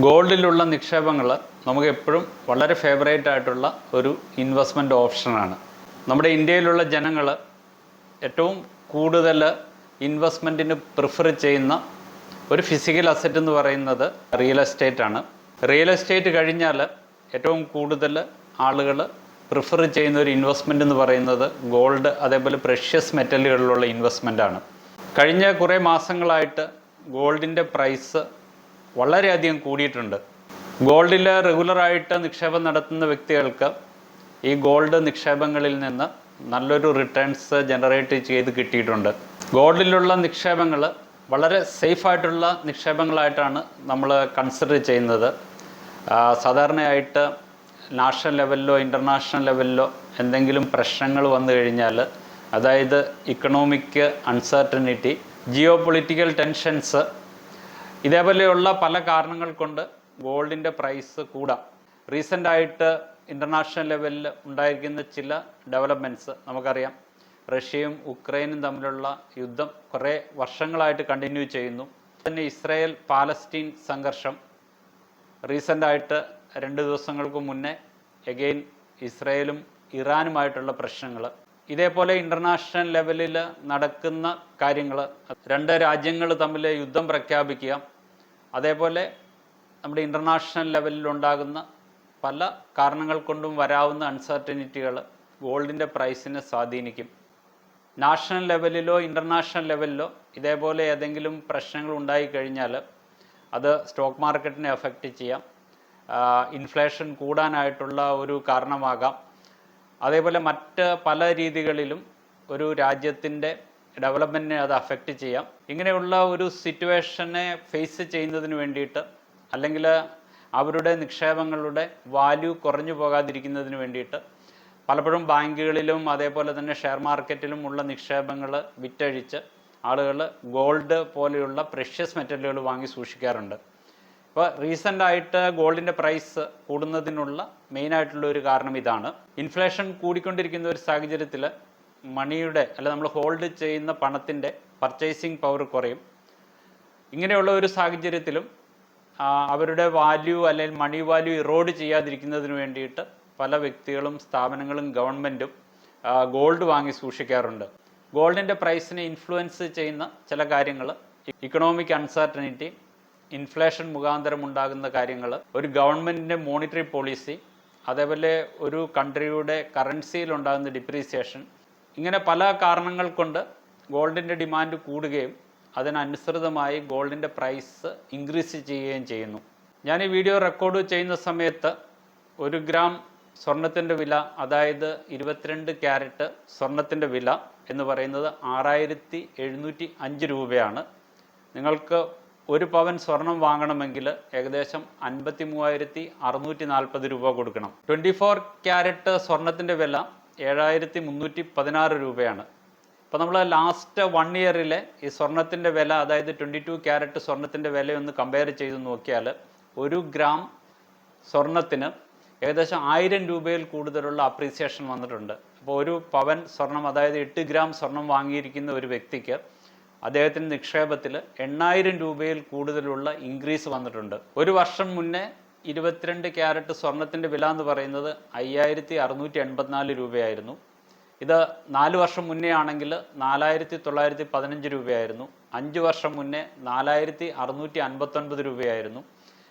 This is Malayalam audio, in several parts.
ഗോൾഡിലുള്ള നിക്ഷേപങ്ങൾ നമുക്ക് എപ്പോഴും വളരെ ഫേവറേറ്റ് ആയിട്ടുള്ള ഒരു ഇൻവെസ്റ്റ്മെന്റ് ഓപ്ഷനാണ് നമ്മുടെ ഇന്ത്യയിലുള്ള ജനങ്ങൾ ഏറ്റവും കൂടുതൽ ഇൻവെസ്റ്റ്മെന്റിന് പ്രിഫർ ചെയ്യുന്ന ഒരു ഫിസിക്കൽ അസറ്റ് എന്ന് പറയുന്നത് റിയൽ എസ്റ്റേറ്റ് ആണ്. റിയൽ എസ്റ്റേറ്റ് കഴിഞ്ഞാൽ ഏറ്റവും കൂടുതൽ ആളുകൾ പ്രിഫർ ചെയ്യുന്ന ഒരു ഇൻവെസ്റ്റ്മെന്റ് എന്ന് പറയുന്നത് ഗോൾഡ് അതേപോലെ പ്രഷ്യസ് മെറ്റലുകളിലുള്ള ഇൻവെസ്റ്റ്മെന്റ് ആണ്. കഴിഞ്ഞ കുറേ മാസങ്ങളായിട്ട് ഗോൾഡിന്റെ പ്രൈസ് വളരെയധികം കൂടിയിട്ടുണ്ട്. ഗോൾഡിൽ റെഗുലറായിട്ട് നിക്ഷേപം നടത്തുന്ന വ്യക്തികൾക്ക് ഈ ഗോൾഡ് നിക്ഷേപങ്ങളിൽ നിന്ന് നല്ലൊരു റിട്ടേൺസ് ജനറേറ്റ് ചെയ്ത് കിട്ടിയിട്ടുണ്ട്. ഗോൾഡിലുള്ള നിക്ഷേപങ്ങൾ വളരെ സേഫായിട്ടുള്ള നിക്ഷേപങ്ങളായിട്ടാണ് നമ്മൾ കൺസിഡർ ചെയ്യുന്നത്. സാധാരണയായിട്ട് നാഷണൽ ലെവലിലോ ഇന്റർനാഷണൽ ലെവലിലോ എന്തെങ്കിലും പ്രശ്നങ്ങൾ വന്നു കഴിഞ്ഞാൽ അതായത് economic uncertainty geopolitical tensions ഇതേപോലെയുള്ള പല കാരണങ്ങൾ കൊണ്ട് ഗോൾഡിന്റെ പ്രൈസ് കൂടാം. റീസെന്റ് ആയിട്ട് ഇന്റർനാഷണൽ ലെവലിൽ ഉണ്ടായിരിക്കുന്ന ചില ഡെവലപ്മെന്റ്സ് നമുക്കറിയാം. റഷ്യയും ഉക്രൈനും തമ്മിലുള്ള യുദ്ധം കുറേ വർഷങ്ങളായിട്ട് കണ്ടിന്യൂ ചെയ്യുന്നു. തന്നെ ഇസ്രായേൽ പാലസ്റ്റീൻ സംഘർഷം റീസെന്റ് ആയിട്ട് രണ്ട് ദിവസങ്ങൾക്ക് മുന്നേ എഗെയിൻ ഇസ്രായേലും ഇറാനുമായിട്ടുള്ള പ്രശ്നങ്ങൾ ഇതേപോലെ ഇന്റർനാഷണൽ ലെവലിൽ നടക്കുന്ന കാര്യങ്ങൾ രണ്ട് രാജ്യങ്ങൾ തമ്മിൽ യുദ്ധം പ്രഖ്യാപിക്കുക അതേപോലെ നമ്മുടെ ഇന്റർനാഷണൽ ലെവലിൽ ഉണ്ടാകുന്ന പല കാരണങ്ങൾ കൊണ്ടും വരാവുന്ന അൺസർട്ടനിറ്റികൾ ഗോൾഡിന്റെ പ്രൈസിനെ സ്വാധീനിക്കും. നാഷണൽ ലെവലിലോ ഇന്റർനാഷണൽ ലെവലിലോ ഇതേപോലെ ഏതെങ്കിലും പ്രശ്നങ്ങൾ ഉണ്ടായിക്കഴിഞ്ഞാൽ അത് സ്റ്റോക്ക് മാർക്കറ്റിനെ എഫക്റ്റ് ചെയ്യാം. ഇൻഫ്ലേഷൻ കൂടാനായിട്ടുള്ള ഒരു കാരണമാകാം. അതേപോലെ മറ്റ് പല രീതികളിലും ഒരു രാജ്യത്തിന്റെ ഡെവലപ്മെന്റിനെ അത് അഫക്റ്റ് ചെയ്യാം. ഇങ്ങനെയുള്ള ഒരു സിറ്റുവേഷനെ ഫേസ് ചെയ്യുന്നതിന് വേണ്ടിയിട്ട് അല്ലെങ്കിൽ അവരുടെ നിക്ഷേപങ്ങളുടെ വാല്യൂ കുറഞ്ഞു പോകാതിരിക്കുന്നതിന് വേണ്ടിയിട്ട് പലപ്പോഴും ബാങ്കുകളിലും അതേപോലെ തന്നെ ഷെയർ മാർക്കറ്റിലും ഉള്ള നിക്ഷേപങ്ങൾ വിറ്റഴിച്ച് ആളുകൾ ഗോൾഡ് പോലെയുള്ള പ്രഷ്യസ് മെറ്റലുകൾ വാങ്ങി സൂക്ഷിക്കാറുണ്ട്. ഇപ്പോൾ റീസെന്റ് ആയിട്ട് ഗോൾഡിന്റെ പ്രൈസ് കൂടുന്നതിനുള്ള മെയിൻ ആയിട്ടുള്ള ഒരു കാരണം ഇതാണ്. ഇൻഫ്ലേഷൻ കൂടിക്കൊണ്ടിരിക്കുന്ന ഒരു സാഹചര്യത്തിൽ മണിയുടെ അല്ല നമ്മൾ ഹോൾഡ് ചെയ്യുന്ന പണത്തിന്റെ പർച്ചേസിങ് പവർ കുറയും. ഇങ്ങനെയുള്ള ഒരു സാഹചര്യത്തിലും അവരുടെ വാല്യൂ അല്ലെങ്കിൽ മണി വാല്യൂ ഇറോഡ് ചെയ്യാതിരിക്കുന്നതിന് വേണ്ടിയിട്ട് പല വ്യക്തികളും സ്ഥാപനങ്ങളും ഗവൺമെന്റും ഗോൾഡ് വാങ്ങി സൂക്ഷിക്കാറുണ്ട്. ഗോൾഡിന്റെ പ്രൈസിനെ ഇൻഫ്ലുവൻസ് ചെയ്യുന്ന ചില കാര്യങ്ങൾ ഇക്കണോമിക് അൺസർട്ടനിറ്റി ഇൻഫ്ലേഷൻ മുഖാന്തരം ഉണ്ടാകുന്ന കാര്യങ്ങൾ ഒരു ഗവൺമെന്റിന്റെ മോണിറ്ററി പോളിസി അതേപോലെ ഒരു കൺട്രിയുടെ കറൻസിയിൽ ഉണ്ടാകുന്ന ഡിപ്രീസിയേഷൻ ഇങ്ങനെ പല കാരണങ്ങൾ കൊണ്ട് ഗോൾഡിന്റെ ഡിമാൻഡ് കൂടുകയും അതിനനുസൃതമായി ഗോൾഡിന്റെ പ്രൈസ് ഇൻക്രീസ് ചെയ്യുകയും ചെയ്യുന്നു. ഞാൻ ഈ വീഡിയോ റെക്കോർഡ് ചെയ്യുന്ന സമയത്ത് ഒരു ഗ്രാം സ്വർണത്തിന്റെ വില അതായത് ഇരുപത്തിരണ്ട് ക്യാരറ്റ് സ്വർണത്തിന്റെ വില എന്ന് പറയുന്നത് ആറായിരത്തി എഴുന്നൂറ്റി അഞ്ച് രൂപയാണ്. നിങ്ങൾക്ക് ഒരു പവൻ സ്വർണം വാങ്ങണമെങ്കിൽ ഏകദേശം അൻപത്തി മൂവായിരത്തി അറുന്നൂറ്റി നാൽപ്പത് രൂപ കൊടുക്കണം. ട്വന്റി ഫോർ ക്യാരറ്റ് സ്വർണത്തിന്റെ വില ഏഴായിരത്തി മുന്നൂറ്റി പതിനാറ് രൂപയാണ്. അപ്പോൾ നമ്മൾ ലാസ്റ്റ് വൺ ഇയറിലെ ഈ സ്വർണത്തിന്റെ വില അതായത് ട്വന്റി ടു ക്യാരറ്റ് സ്വർണത്തിന്റെ വിലയൊന്ന് കമ്പയർ ചെയ്ത് നോക്കിയാൽ ഒരു ഗ്രാം സ്വർണത്തിന് ഏകദേശം ആയിരം രൂപയിൽ കൂടുതലുള്ള അപ്രീസിയേഷൻ വന്നിട്ടുണ്ട്. അപ്പോൾ ഒരു പവൻ സ്വർണം അതായത് എട്ട് ഗ്രാം സ്വർണം വാങ്ങിയിരിക്കുന്ന ഒരു വ്യക്തിക്ക് അദ്ദേഹത്തിന്റെ നിക്ഷേപത്തിൽ എണ്ണായിരം രൂപയിൽ കൂടുതലുള്ള ഇൻക്രീസ് വന്നിട്ടുണ്ട്. ഒരു വർഷം മുന്നേ ഇരുപത്തിരണ്ട് ക്യാരറ്റ് സ്വർണത്തിന്റെ വില എന്ന് പറയുന്നത് അയ്യായിരത്തി അറുന്നൂറ്റി എൺപത്തിനാല് രൂപയായിരുന്നു. ഇത് നാല് വർഷം മുന്നേ ആണെങ്കിൽ നാലായിരത്തി തൊള്ളായിരത്തി പതിനഞ്ച് രൂപയായിരുന്നു. അഞ്ച് വർഷം മുന്നേ നാലായിരത്തി അറുന്നൂറ്റി അൻപത്തൊൻപത് രൂപയായിരുന്നു.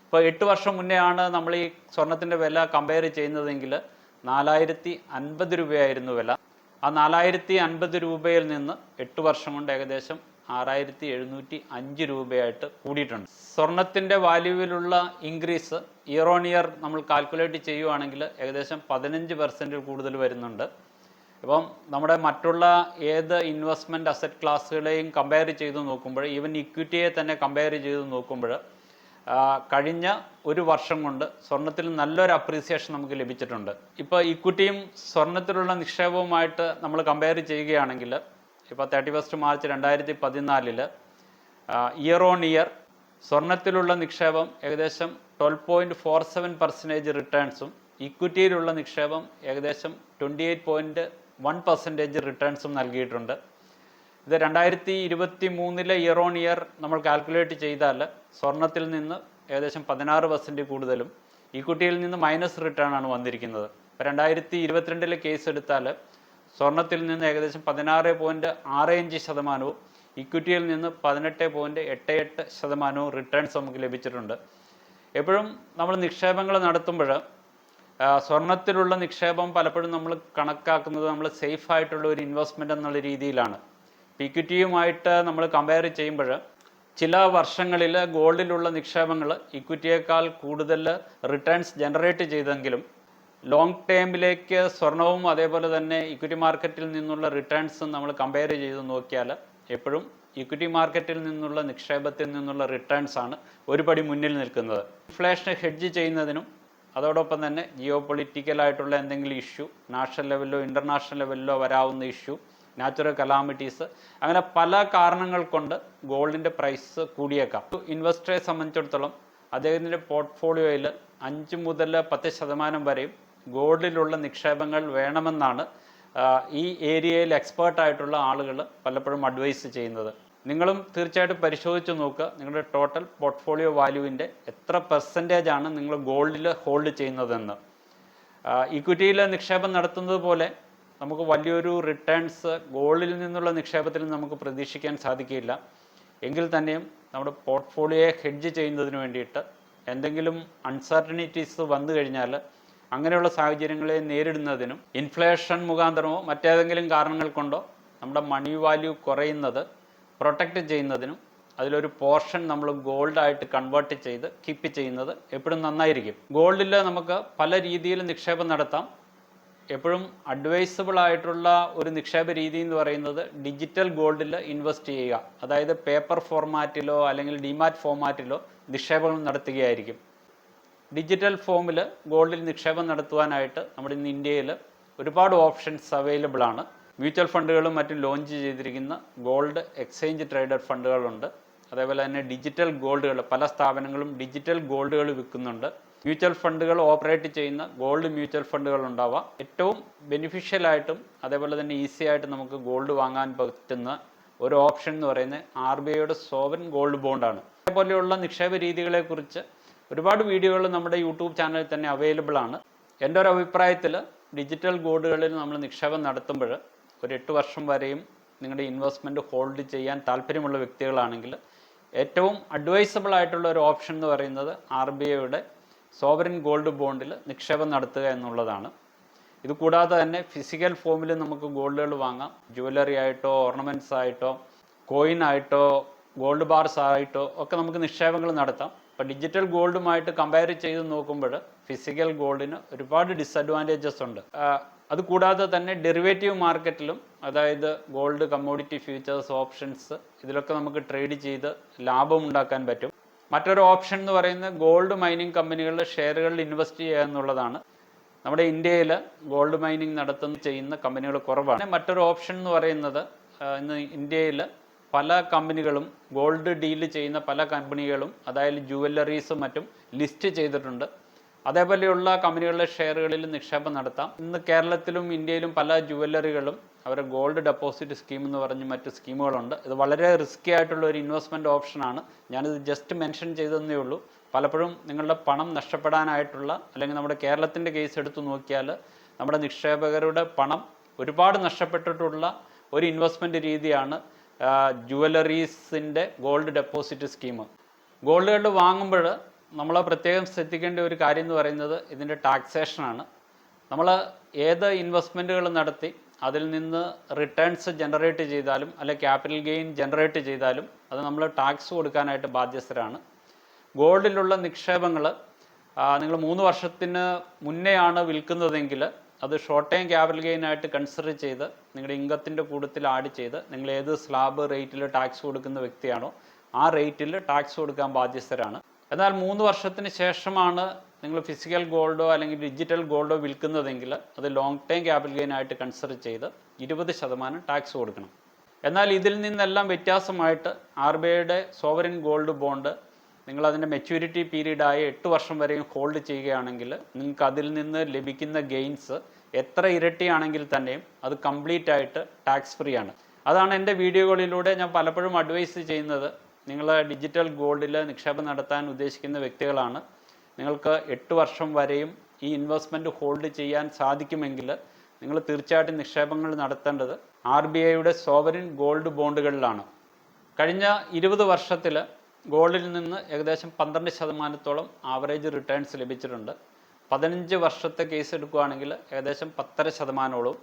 ഇപ്പോൾ എട്ട് വർഷം മുന്നേ ആണ് നമ്മൾ ഈ സ്വർണത്തിന്റെ വില കമ്പയർ ചെയ്യുന്നതെങ്കിൽ നാലായിരത്തി അൻപത് രൂപയായിരുന്നു വില. ആ നാലായിരത്തി അൻപത് രൂപയിൽ നിന്ന് എട്ട് വർഷം കൊണ്ട് ഏകദേശം ആറായിരത്തി എഴുന്നൂറ്റി അഞ്ച് രൂപയായിട്ട് കൂടിയിട്ടുണ്ട്. സ്വർണത്തിന്റെ വാല്യൂവിലുള്ള ഇൻക്രീസ് ഇയർ ഓൺ ഇയർ നമ്മൾ കാൽക്കുലേറ്റ് ചെയ്യുവാണെങ്കിൽ ഏകദേശം പതിനഞ്ച് പെർസെന്റിൽ കൂടുതൽ വരുന്നുണ്ട്. ഇപ്പം നമ്മുടെ മറ്റുള്ള ഏത് ഇൻവെസ്റ്റ്മെന്റ് അസറ്റ് ക്ലാസ്സുകളെയും കമ്പയർ ചെയ്ത് നോക്കുമ്പോൾ ഈവൻ ഇക്വിറ്റിയെ തന്നെ കമ്പയർ ചെയ്ത് നോക്കുമ്പോൾ കഴിഞ്ഞ ഒരു വർഷം കൊണ്ട് സ്വർണത്തിൽ നല്ലൊരു അപ്രീസിയേഷൻ നമുക്ക് ലഭിച്ചിട്ടുണ്ട്. ഇപ്പോൾ ഇക്വിറ്റിയും സ്വർണത്തിലുള്ള നിക്ഷേപവുമായിട്ട് നമ്മൾ കമ്പയർ ചെയ്യുകയാണെങ്കിൽ ഇപ്പോൾ തേർട്ടി ഫസ്റ്റ് മാർച്ച് രണ്ടായിരത്തി പതിനാലിൽ ഇയർ ഓൺ ഇയർ സ്വർണത്തിലുള്ള നിക്ഷേപം ഏകദേശം twelve point four seven percentage റിട്ടേൺസും ഇക്വിറ്റിയിലുള്ള നിക്ഷേപം ഏകദേശം twenty eight point one percentage റിട്ടേൺസും നൽകിയിട്ടുണ്ട്. ഇത് രണ്ടായിരത്തി ഇരുപത്തി മൂന്നിലെ ഇയർ ഓൺ ഇയർ നമ്മൾ കാൽക്കുലേറ്റ് ചെയ്താൽ സ്വർണത്തിൽ നിന്ന് ഏകദേശം പതിനാറ് പെർസെന്റ് കൂടുതലും ഇക്വിറ്റിയിൽ നിന്ന് മൈനസ് റിട്ടേൺ ആണ് വന്നിരിക്കുന്നത്. ഇപ്പോൾ രണ്ടായിരത്തി ഇരുപത്തിരണ്ടിലെ കേസ് എടുത്താൽ സ്വർണത്തിൽ നിന്ന് ഏകദേശം പതിനാറ് പോയിന്റ് ആറ് അഞ്ച് ശതമാനവും ഇക്വിറ്റിയിൽ നിന്ന് പതിനെട്ട് പോയിന്റ് എട്ട് എട്ട് ശതമാനവും റിട്ടേൺസ് നമുക്ക് ലഭിച്ചിട്ടുണ്ട്. എപ്പോഴും നമ്മൾ നിക്ഷേപങ്ങൾ നടത്തുമ്പോൾ സ്വർണത്തിലുള്ള നിക്ഷേപം പലപ്പോഴും നമ്മൾ കണക്കാക്കുന്നത് നമ്മൾ സേഫ് ആയിട്ടുള്ള ഒരു ഇൻവെസ്റ്റ്മെന്റ് എന്നുള്ള രീതിയിലാണ്. ഇക്വിറ്റിയുമായിട്ട് നമ്മൾ കമ്പയർ ചെയ്യുമ്പോൾ ചില വർഷങ്ങളിൽ ഗോൾഡിലുള്ള നിക്ഷേപങ്ങൾ ഇക്വിറ്റിയേക്കാൾ കൂടുതൽ റിട്ടേൺസ് ജനറേറ്റ് ചെയ്തെങ്കിലും ലോങ് ടേമിലേക്ക് സ്വർണവും അതേപോലെ തന്നെ ഇക്വിറ്റി മാർക്കറ്റിൽ നിന്നുള്ള റിട്ടേൺസും നമ്മൾ കമ്പയർ ചെയ്ത് നോക്കിയാൽ എപ്പോഴും ഇക്വിറ്റി മാർക്കറ്റിൽ നിന്നുള്ള നിക്ഷേപത്തിൽ നിന്നുള്ള റിട്ടേൺസ് ആണ് ഒരുപടി മുന്നിൽ നിൽക്കുന്നത്. ഇൻഫ്ലേഷനെ ഹെഡ്ജ് ചെയ്യുന്നതിനും അതോടൊപ്പം തന്നെ ജിയോ പൊളിറ്റിക്കലായിട്ടുള്ള എന്തെങ്കിലും ഇഷ്യൂ നാഷണൽ ലെവലിലോ ഇന്റർനാഷണൽ ലെവലിലോ വരാവുന്ന ഇഷ്യൂ നാച്ചുറൽ കലാമിറ്റീസ് അങ്ങനെ പല കാരണങ്ങൾ കൊണ്ട് ഗോൾഡിന്റെ പ്രൈസ് കൂടിയേക്കാം. ഇൻവെസ്റ്ററെ സംബന്ധിച്ചിടത്തോളം അദ്ദേഹത്തിന്റെ പോർട്ട്ഫോളിയോയിൽ അഞ്ച് മുതൽ പത്ത് ശതമാനം വരെയും ഗോൾഡിലുള്ള നിക്ഷേപങ്ങൾ വേണമെന്നാണ് ഈ ഏരിയയിൽ എക്സ്പേർട്ടായിട്ടുള്ള ആളുകൾ പലപ്പോഴും അഡ്വൈസ് ചെയ്യുന്നത്. നിങ്ങളും തീർച്ചയായിട്ടും പരിശോധിച്ച് നോക്കുക. നിങ്ങളുടെ ടോട്ടൽ പോർട്ട്ഫോളിയോ വാല്യൂവിന്റെ എത്ര പെർസെന്റേജ് ആണ് നിങ്ങൾ ഗോൾഡിൽ ഹോൾഡ് ചെയ്യുന്നതെന്ന്. ഇക്വിറ്റിയിൽ നിക്ഷേപം നടത്തുന്നത് പോലെ നമുക്ക് വലിയൊരു റിട്ടേൺസ് ഗോൾഡിൽ നിന്നുള്ള നിക്ഷേപത്തിൽ നമുക്ക് പ്രതീക്ഷിക്കാൻ സാധിക്കില്ല. എങ്കിൽ തന്നെയും നമ്മുടെ പോർട്ട്ഫോളിയോയെ ഹെഡ്ജ് ചെയ്യുന്നതിന് വേണ്ടിയിട്ട് എന്തെങ്കിലും അൺസർട്ടനിറ്റീസ് വന്നു കഴിഞ്ഞാൽ അങ്ങനെയുള്ള സാഹചര്യങ്ങളെ നേരിടുന്നതിനും ഇൻഫ്ലേഷൻ മുഖാന്തരമോ മറ്റേതെങ്കിലും കാരണങ്ങൾ കൊണ്ടോ നമ്മുടെ മണി വാല്യൂ കുറയുന്നത് പ്രൊട്ടക്റ്റ് ചെയ്യുന്നതിനും അതിലൊരു പോർഷൻ നമ്മൾ ഗോൾഡായിട്ട് കൺവേർട്ട് ചെയ്ത് കീപ്പ് ചെയ്യുന്നത് എപ്പോഴും നന്നായിരിക്കും. ഗോൾഡിൽ നമുക്ക് പല രീതിയിൽ നിക്ഷേപം നടത്താം. എപ്പോഴും അഡ്വൈസബിൾ ആയിട്ടുള്ള ഒരു നിക്ഷേപ രീതി എന്ന് പറയുന്നത് ഡിജിറ്റൽ ഗോൾഡിൽ ഇൻവെസ്റ്റ് ചെയ്യുക. അതായത് പേപ്പർ ഫോർമാറ്റിലോ അല്ലെങ്കിൽ ഡിമാറ്റ് ഫോർമാറ്റിലോ നിക്ഷേപങ്ങൾ നടത്തുകയായിരിക്കും. ഡിജിറ്റൽ ഫോമിൽ ഗോൾഡിൽ നിക്ഷേപം നടത്തുവാനായിട്ട് നമ്മുടെ ഇന്ന് ഇന്ത്യയിൽ ഒരുപാട് ഓപ്ഷൻസ് അവൈലബിൾ ആണ്. മ്യൂച്വൽ ഫണ്ടുകളും മറ്റും ലോഞ്ച് ചെയ്തിരിക്കുന്ന ഗോൾഡ് എക്സ്ചേഞ്ച് ട്രേഡഡ് ഫണ്ടുകളുണ്ട്. അതേപോലെ തന്നെ ഡിജിറ്റൽ ഗോൾഡുകൾ പല സ്ഥാപനങ്ങളും ഡിജിറ്റൽ ഗോൾഡുകൾ വിൽക്കുന്നുണ്ട്. മ്യൂച്വൽ ഫണ്ടുകൾ ഓപ്പറേറ്റ് ചെയ്യുന്ന ഗോൾഡ് മ്യൂച്വൽ ഫണ്ടുകൾ ഉണ്ടാവാം. ഏറ്റവും ബെനിഫിഷ്യൽ ആയിട്ടും അതേപോലെ തന്നെ ഈസി ആയിട്ട് നമുക്ക് ഗോൾഡ് വാങ്ങാൻ പറ്റുന്ന ഒരു ഓപ്ഷൻ എന്ന് പറയുന്നത് ആർ ബി ഐയുടെ സോവൻ ഗോൾഡ് ബോണ്ടാണ് അതേപോലെയുള്ള നിക്ഷേപ രീതികളെക്കുറിച്ച് ഒരുപാട് വീഡിയോകൾ നമ്മുടെ യൂട്യൂബ് ചാനലിൽ തന്നെ അവൈലബിൾ ആണ്. എന്റെ ഒരു അഭിപ്രായത്തിൽ ഡിജിറ്റൽ ഗോൾഡുകളിൽ നമ്മൾ നിക്ഷേപം നടത്തുമ്പോൾ ഒരു എട്ട് വർഷം വരെയും നിങ്ങളുടെ ഇൻവെസ്റ്റ്മെന്റ് ഹോൾഡ് ചെയ്യാൻ താല്പര്യമുള്ള വ്യക്തികളാണെങ്കിൽ ഏറ്റവും അഡ്വൈസബിൾ ആയിട്ടുള്ള ഒരു ഓപ്ഷൻ എന്ന് പറയുന്നത് ആർ ബി ഐയുടെ സോവറിൻ ഗോൾഡ് ബോണ്ടിൽ നിക്ഷേപം നടത്തുക എന്നുള്ളതാണ്. ഇത് കൂടാതെ തന്നെ ഫിസിക്കൽ ഫോമിൽ നമുക്ക് ഗോൾഡുകൾ വാങ്ങാം. ജുവലറി ആയിട്ടോ ഓർണമെന്റ്സ് ആയിട്ടോ കോയിൻ ആയിട്ടോ ഗോൾഡ് ബാർസ് ആയിട്ടോ ഒക്കെ നമുക്ക് നിക്ഷേപങ്ങൾ നടത്താം. അപ്പോൾ ഡിജിറ്റൽ ഗോൾഡുമായിട്ട് കമ്പയർ ചെയ്ത് നോക്കുമ്പോൾ ഫിസിക്കൽ ഗോൾഡിന് ഒരുപാട് ഡിസഡ്വാന്റേജസ് ഉണ്ട്. അത് കൂടാതെ തന്നെ ഡെറിവേറ്റീവ് മാർക്കറ്റിലും അതായത് ഗോൾഡ് കമ്മോഡിറ്റി ഫ്യൂച്ചേഴ്സ് ഓപ്ഷൻസ് ഇതിലൊക്കെ നമുക്ക് ട്രേഡ് ചെയ്ത് ലാഭം ഉണ്ടാക്കാൻ പറ്റും. മറ്റൊരു ഓപ്ഷൻ എന്ന് പറയുന്നത് ഗോൾഡ് മൈനിങ് കമ്പനികളുടെ ഷെയറുകളിൽ ഇൻവെസ്റ്റ് ചെയ്യുക എന്നുള്ളതാണ്. നമ്മുടെ ഇന്ത്യയിൽ ഗോൾഡ് മൈനിങ് നടത്തുന്ന ചെയ്യുന്ന കമ്പനികൾ കുറവാണ്. മറ്റൊരു ഓപ്ഷൻ എന്ന് പറയുന്നത് ഇന്ന് ഇന്ത്യയിൽ പല കമ്പനികളും ഗോൾഡ് ഡീൽ ചെയ്യുന്ന പല കമ്പനികളും അതായത് ജുവല്ലറീസും മറ്റും ലിസ്റ്റ് ചെയ്തിട്ടുണ്ട്. അതേപോലെയുള്ള കമ്പനികളുടെ ഷെയറുകളിൽ നിക്ഷേപം നടത്താം. ഇന്ന് കേരളത്തിലും ഇന്ത്യയിലും പല ജുവല്ലറികളും അവരുടെ ഗോൾഡ് ഡെപ്പോസിറ്റ് സ്കീം എന്ന് പറഞ്ഞ് മറ്റ് സ്കീമുകളുണ്ട് ഇത് വളരെ റിസ്ക്കി ആയിട്ടുള്ള ഒരു ഇൻവെസ്റ്റ്മെന്റ് ഓപ്ഷനാണ് ഞാനിത് ജസ്റ്റ് മെൻഷൻ ചെയ്തതെന്നേ ഉള്ളൂ. പലപ്പോഴും നിങ്ങളുടെ പണം നഷ്ടപ്പെടാനായിട്ടുള്ള അല്ലെങ്കിൽ നമ്മുടെ കേരളത്തിന്റെ കേസ് എടുത്തു നോക്കിയാൽ നമ്മുടെ നിക്ഷേപകരുടെ പണം ഒരുപാട് നഷ്ടപ്പെട്ടിട്ടുള്ള ഒരു ഇൻവെസ്റ്റ്മെന്റ് രീതിയാണ് ജുവലറീസിന്റെ ഗോൾഡ് ഡെപ്പോസിറ്റ് സ്കീം ഗോൾഡ് വാങ്ങുമ്പോൾ നമ്മൾ പ്രത്യേകം ശ്രദ്ധിക്കേണ്ട ഒരു കാര്യം എന്ന് പറയുന്നത് ഇതിന്റെ ടാക്സേഷനാണ് നമ്മൾ ഏത് ഇൻവെസ്റ്റ്മെന്റുകൾ നടത്തി അതിൽ നിന്ന് റിട്ടേൺസ് ജനറേറ്റ് ചെയ്താലും അല്ലെ ക്യാപിറ്റൽ ഗെയിൻ ജനറേറ്റ് ചെയ്താലും അത് നമ്മൾ ടാക്സ് കൊടുക്കാനായിട്ട് ബാധ്യസ്ഥരാണ്. ഗോൾഡിലുള്ള നിക്ഷേപങ്ങൾ നിങ്ങൾ മൂന്ന് വർഷത്തിന് മുന്നെയാണ് വിൽക്കുന്നതെങ്കിൽ അത് ഷോർട്ട് ടൈം ക്യാപിറ്റൽ ഗെയിൻ ആയിട്ട് കൺസിഡർ ചെയ്ത് നിങ്ങളുടെ ഇൻകത്തിന്റെ കൂട്ടത്തിൽ ആഡ് ചെയ്ത് നിങ്ങൾ ഏത് സ്ലാബ് റേറ്റിൽ ടാക്സ് കൊടുക്കുന്ന വ്യക്തിയാണോ ആ റേറ്റിൽ ടാക്സ് കൊടുക്കാൻ ബാധ്യസ്ഥരാണ്. എന്നാൽ മൂന്ന് വർഷത്തിന് ശേഷമാണ് നിങ്ങൾ ഫിസിക്കൽ ഗോൾഡോ അല്ലെങ്കിൽ ഡിജിറ്റൽ ഗോൾഡോ വിൽക്കുന്നതെങ്കിൽ അത് ലോങ് ടൈം ക്യാപിറ്റൽ ഗെയിൻ ആയിട്ട് കൺസിഡർ ചെയ്ത് ഇരുപത് ശതമാനം ടാക്സ് കൊടുക്കണം. എന്നാൽ ഇതിൽ നിന്നെല്ലാം വ്യത്യാസമായിട്ട് ആർ ബി ഐയുടെ സോവറിൻ ഗോൾഡ് ബോണ്ട് നിങ്ങൾ അതിന്റെ മെച്യൂരിറ്റി പീരീഡായ എട്ട് വർഷം വരെയും ഹോൾഡ് ചെയ്യുകയാണെങ്കിൽ നിങ്ങൾക്ക് അതിൽ നിന്ന് ലഭിക്കുന്ന ഗെയിൻസ് എത്ര ഇരട്ടിയാണെങ്കിൽ തന്നെയും അത് കംപ്ലീറ്റ് ആയിട്ട് ടാക്സ് ഫ്രീ ആണ്. അതാണ് എന്റെ വീഡിയോകളിലൂടെ ഞാൻ പലപ്പോഴും അഡ്വൈസ് ചെയ്യുന്നത്. നിങ്ങൾ ഡിജിറ്റൽ ഗോൾഡിൽ നിക്ഷേപം നടത്താൻ ഉദ്ദേശിക്കുന്ന വ്യക്തികളാണ്. നിങ്ങൾക്ക് എട്ട് വർഷം വരെയും ഈ ഇൻവെസ്റ്റ്മെന്റ് ഹോൾഡ് ചെയ്യാൻ സാധിക്കുമെങ്കിൽ നിങ്ങൾ തീർച്ചയായിട്ടും നിക്ഷേപങ്ങൾ നടത്തേണ്ടത് ആർ ബി ഐയുടെ സോവറിൻ ഗോൾഡ് ബോണ്ടുകളിലാണ് കഴിഞ്ഞ ഇരുപത് വർഷത്തിൽ ഗോൾഡിൽ നിന്ന് ഏകദേശം പന്ത്രണ്ട് ശതമാനത്തോളം ആവറേജ് റിട്ടേൺസ് ലഭിച്ചിട്ടുണ്ട്. പതിനഞ്ച് വർഷത്തെ കേസ് എടുക്കുകയാണെങ്കിൽ ഏകദേശം പത്തര ശതമാനമോളും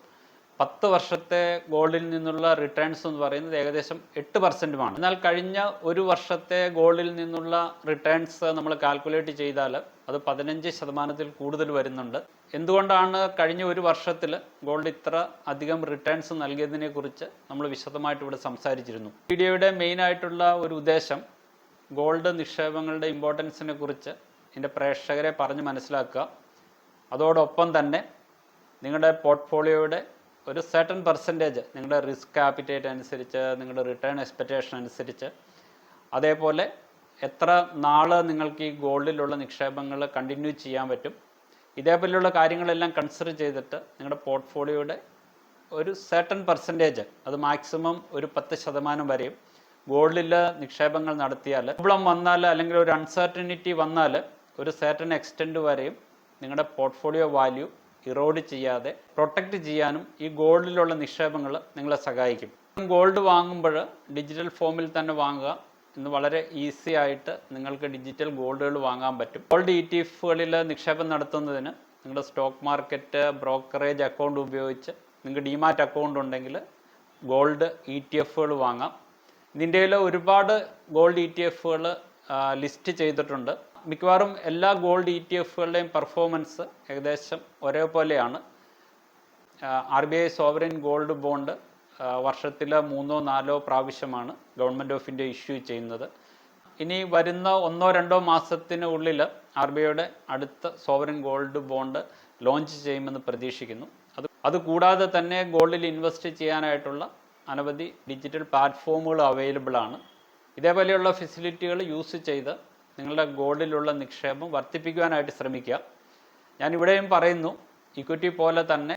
പത്ത് വർഷത്തെ ഗോൾഡിൽ നിന്നുള്ള റിട്ടേൺസ് എന്ന് പറയുന്നത് ഏകദേശം എട്ട് പെർസെന്റുമാണ് എന്നാൽ കഴിഞ്ഞ ഒരു വർഷത്തെ ഗോൾഡിൽ നിന്നുള്ള റിട്ടേൺസ് നമ്മൾ കാൽക്കുലേറ്റ് ചെയ്താൽ അത് പതിനഞ്ച് ശതമാനത്തിൽ കൂടുതൽ വരുന്നുണ്ട്. എന്തുകൊണ്ടാണ് കഴിഞ്ഞ ഒരു വർഷത്തിൽ ഗോൾഡ് ഇത്ര അധികം റിട്ടേൺസ് നൽകിയതിനെക്കുറിച്ച് നമ്മൾ വിശദമായിട്ട് ഇവിടെ സംസാരിച്ചിരുന്നു. വീഡിയോയുടെ മെയിൻ ആയിട്ടുള്ള ഒരു ഉദ്ദേശം ഗോൾഡ് നിക്ഷേപങ്ങളുടെ ഇമ്പോർട്ടൻസിനെ കുറിച്ച് എന്റെ പ്രേക്ഷകരെ പറഞ്ഞ് മനസ്സിലാക്കുക. അതോടൊപ്പം തന്നെ നിങ്ങളുടെ പോർട്ട്ഫോളിയോയുടെ ഒരു സർട്ടൺ പെർസെന്റേജ് നിങ്ങളുടെ റിസ്ക് ആപ്പിറ്റേറ്റ് അനുസരിച്ച് നിങ്ങളുടെ റിട്ടേൺ എക്സ്പെക്റ്റേഷൻ അനുസരിച്ച് അതേപോലെ എത്ര നാൾ നിങ്ങൾക്ക് ഈ ഗോൾഡിലുള്ള നിക്ഷേപങ്ങൾ കണ്ടിന്യൂ ചെയ്യാൻ പറ്റും. ഇതേപോലെയുള്ള കാര്യങ്ങളെല്ലാം കൺസിഡർ ചെയ്തിട്ട് നിങ്ങളുടെ പോർട്ട്ഫോളിയോയുടെ ഒരു സർട്ടൺ പെർസെന്റേജ് അത് മാക്സിമം ഒരു പത്ത് ശതമാനം വരെയും ഗോൾഡിൽ നിക്ഷേപങ്ങൾ നടത്തിയാൽ പ്രോബ്ലം വന്നാൽ അല്ലെങ്കിൽ ഒരു അൺസർട്ടനിറ്റി വന്നാൽ ഒരു സർട്ടൺ എക്സ്റ്റെൻഡ് വരെയും നിങ്ങളുടെ പോർട്ട്ഫോളിയോ വാല്യൂ ഇറോഡ് ചെയ്യാതെ പ്രൊട്ടക്റ്റ് ചെയ്യാനും ഈ ഗോൾഡിലുള്ള നിക്ഷേപങ്ങൾ നിങ്ങളെ സഹായിക്കും. ഗോൾഡ് വാങ്ങുമ്പോൾ ഡിജിറ്റൽ ഫോമിൽ തന്നെ വാങ്ങുക ഇന്ന് വളരെ ഈസി ആയിട്ട് നിങ്ങൾക്ക് ഡിജിറ്റൽ ഗോൾഡുകൾ വാങ്ങാൻ പറ്റും. ഗോൾഡ് ഇ ടി എഫുകളിൽ നിക്ഷേപം നടത്തുന്നതിന് നിങ്ങളുടെ സ്റ്റോക്ക് മാർക്കറ്റ് ബ്രോക്കറേജ് അക്കൗണ്ട് ഉപയോഗിച്ച് നിങ്ങൾക്ക് ഡിമാറ്റ് അക്കൗണ്ട് ഉണ്ടെങ്കിൽ ഗോൾഡ് ഇ ടി എഫുകൾ വാങ്ങാം. ഇന്ത്യയിൽ ഒരുപാട് ഗോൾഡ് ഇ ടി എഫുകൾ ലിസ്റ്റ് ചെയ്തിട്ടുണ്ട്. മിക്കവാറും എല്ലാ ഗോൾഡ് ഇ ടി എഫുകളുടെയും പെർഫോമൻസ് ഏകദേശം ഒരേപോലെയാണ്. R B I sovereign gold bond വർഷത്തിൽ മൂന്നോ നാലോ പ്രാവശ്യമാണ് ഗവൺമെന്റ് ഓഫ് ഇന്ത്യ ഇഷ്യൂ ചെയ്യുന്നത്. ഇനി വരുന്ന ഒന്നോ രണ്ടോ മാസത്തിനുള്ളിൽ ആർ ബി ഐയുടെ അടുത്ത സോവറിൻ ഗോൾഡ് ബോണ്ട് ലോഞ്ച് ചെയ്യുമെന്ന് പ്രതീക്ഷിക്കുന്നു. അത് അതുകൂടാതെ തന്നെ ഗോൾഡിൽ ഇൻവെസ്റ്റ് ചെയ്യാനായിട്ടുള്ള അനവധി ഡിജിറ്റൽ പ്ലാറ്റ്ഫോമുകൾ അവൈലബിൾ ആണ് ഇതേപോലെയുള്ള ഫെസിലിറ്റികൾ യൂസ് ചെയ്ത് നിങ്ങളുടെ ഗോൾഡിലുള്ള നിക്ഷേപം വർദ്ധിപ്പിക്കുവാനായിട്ട് ശ്രമിക്കുക. ഞാൻ ഇവിടെയും പറയുന്നു ഇക്വിറ്റി പോലെ തന്നെ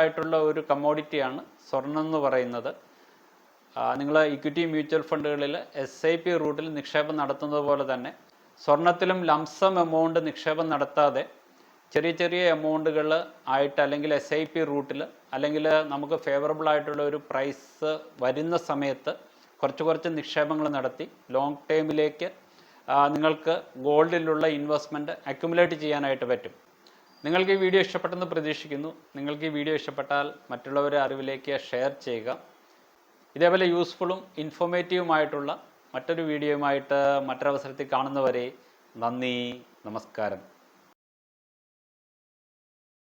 ആയിട്ടുള്ള ഒരു കമ്മോഡിറ്റിയാണ് സ്വർണം എന്ന് പറയുന്നത്. നിങ്ങൾ ഇക്വിറ്റി മ്യൂച്വൽ ഫണ്ടുകളിൽ എസ് ഐ പി റൂട്ടിൽ നിക്ഷേപം നടത്തുന്നത് പോലെ തന്നെ സ്വർണത്തിലും ലംസം എമൗണ്ട് നിക്ഷേപം നടത്താതെ ചെറിയ ചെറിയ എമൗണ്ടുകൾ ആയിട്ട് അല്ലെങ്കിൽ എസ് ഐ പി റൂട്ടിൽ അല്ലെങ്കിൽ നമുക്ക് ഫേവറബിൾ ആയിട്ടുള്ള ഒരു പ്രൈസ് വരുന്ന സമയത്ത് കുറച്ച് കുറച്ച് നിക്ഷേപങ്ങൾ നടത്തി ലോങ് ടൈമിലേക്ക് നിങ്ങൾക്ക് ഗോൾഡിലുള്ള ഇൻവെസ്റ്റ്മെന്റ് അക്യുമുലേറ്റ് ചെയ്യാനായിട്ട് പറ്റും. നിങ്ങൾക്ക് ഈ വീഡിയോ ഇഷ്ടപ്പെട്ടെന്ന് പ്രതീക്ഷിക്കുന്നു. നിങ്ങൾക്ക് ഈ വീഡിയോ ഇഷ്ടപ്പെട്ടാൽ മറ്റുള്ളവരെ അറിവിലേക്ക് ഷെയർ ചെയ്യുക. ഇതേപോലെ യൂസ്ഫുള്ളും ഇൻഫോർമേറ്റീവുമായിട്ടുള്ള മറ്റൊരു വീഡിയോയുമായിട്ട് മറ്റൊരവസരത്തിൽ കാണുന്നവരെ നന്ദി നമസ്കാരം.